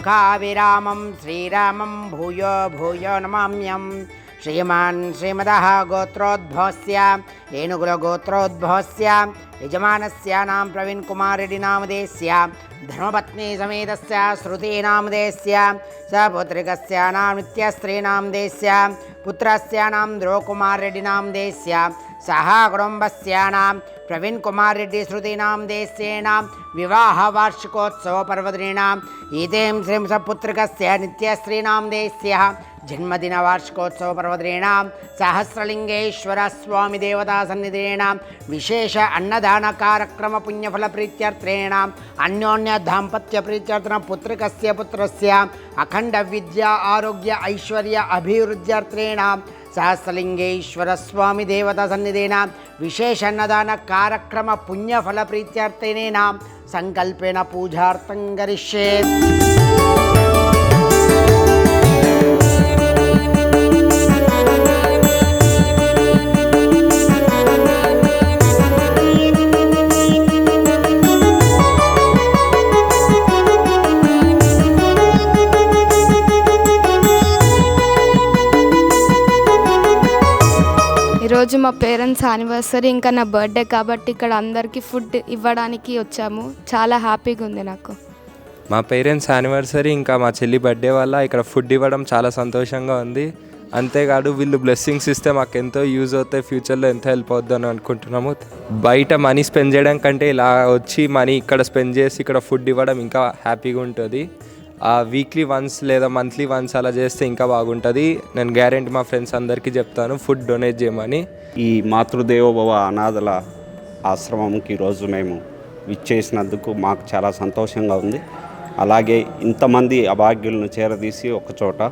लोकाविरामं श्रीरामं भूयो भूयो नमाम्यं श्रीमान् श्रीमदः गोत्रोद्भवस्य, वेणुकुलगोत्रोद्भवस्य यजमानस्य नाम प्रवीण्कुमारडिनामदेस्य धर्मपत्नीसमेतस्य श्रुतीनामदेस्य सपुत्रिकस्य नाम नित्यस्त्रीनामदेस्य पुत्रस्य नाम ध्रुवकुमाररेड्डिनामदेस्य సహా కుటుంబస్యానాం ప్రవీణ్ కుమార్ రెడ్డి శృతీనాం దేశేనాం వివాహ వార్షికోత్సవ పర్వదినీనాం ఈదేం శ్రీం సపుత్రికస్య నిత్యశ్రీనాం దేశ్య జన్మదిన వార్షికోత్సవ పర్వదినీనాం సహస్రలింగేశ్వర స్వామి దేవతా సన్నిధినాం విశేష అన్నదాన కార్యక్రమ పుణ్యఫల ప్రీత్యర్థేణాం అన్యోన్య దాంపత్య ప్రీత్యర్థన పుత్రికస్య పుత్రస్య అఖండ విద్య ఆరోగ్య ఐశ్వర్య అభివృద్ధ్యర్థేణాం సహస్రలింగేశ్వర స్వామి దేవత సన్నిధేన విశేష అన్నదాన కార్యక్రమ పుణ్యఫల ప్రీత్యర్థేనాం సంకల్పేన ఈరోజు మా పేరెంట్స్ యానివర్సరీ ఇంకా నా బర్త్డే కాబట్టి ఇక్కడ అందరికీ ఫుడ్ ఇవ్వడానికి వచ్చాము. చాలా హ్యాపీగా ఉంది నాకు. మా పేరెంట్స్ యానివర్సరీ ఇంకా మా చెల్లి బర్త్డే వల్ల ఇక్కడ ఫుడ్ ఇవ్వడం చాలా సంతోషంగా ఉంది. అంతేకాదు వీళ్ళు బ్లెస్సింగ్స్ ఇస్తే మాకు ఎంతో యూజ్ అవుతాయి ఫ్యూచర్లో ఎంత హెల్ప్ అవుద్ది అని అనుకుంటున్నాము. బయట మనీ స్పెండ్ చేయడం కంటే ఇలా వచ్చి మనీ ఇక్కడ స్పెండ్ చేసి ఇక్కడ ఫుడ్ ఇవ్వడం ఇంకా హ్యాపీగా ఉంటుంది. వీక్లీ వన్స్ లేదా మంత్లీ వన్స్ అలా చేస్తే ఇంకా బాగుంటుంది. నేను గ్యారెంటీ మా ఫ్రెండ్స్ అందరికీ చెప్తాను ఫుడ్ డొనేట్ చేయమని. ఈ మాతృదేవోభవ అనాథల ఆశ్రమంకి ఈరోజు మేము విచ్చేసినందుకు మాకు చాలా సంతోషంగా ఉంది. అలాగే ఇంతమంది అభాగ్యులను చేరదీసి ఒకచోట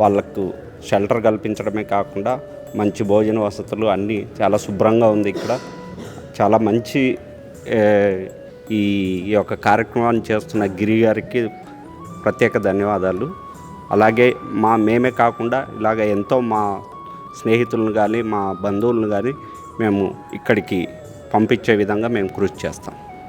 వాళ్ళకు షెల్టర్ కల్పించడమే కాకుండా మంచి భోజన వసతులు అన్నీ చాలా శుభ్రంగా ఉంది ఇక్కడ. చాలా మంచి ఈ ఈ యొక్క కార్యక్రమాన్ని చేస్తున్న గిరి గారికి ప్రత్యేక ధన్యవాదాలు. అలాగే మా మేమే కాకుండా ఇలాగ ఎంతో మా స్నేహితులను కానీ మా బంధువులను కానీ మేము ఇక్కడికి పంపించే విధంగా మేము కృషి చేస్తాం.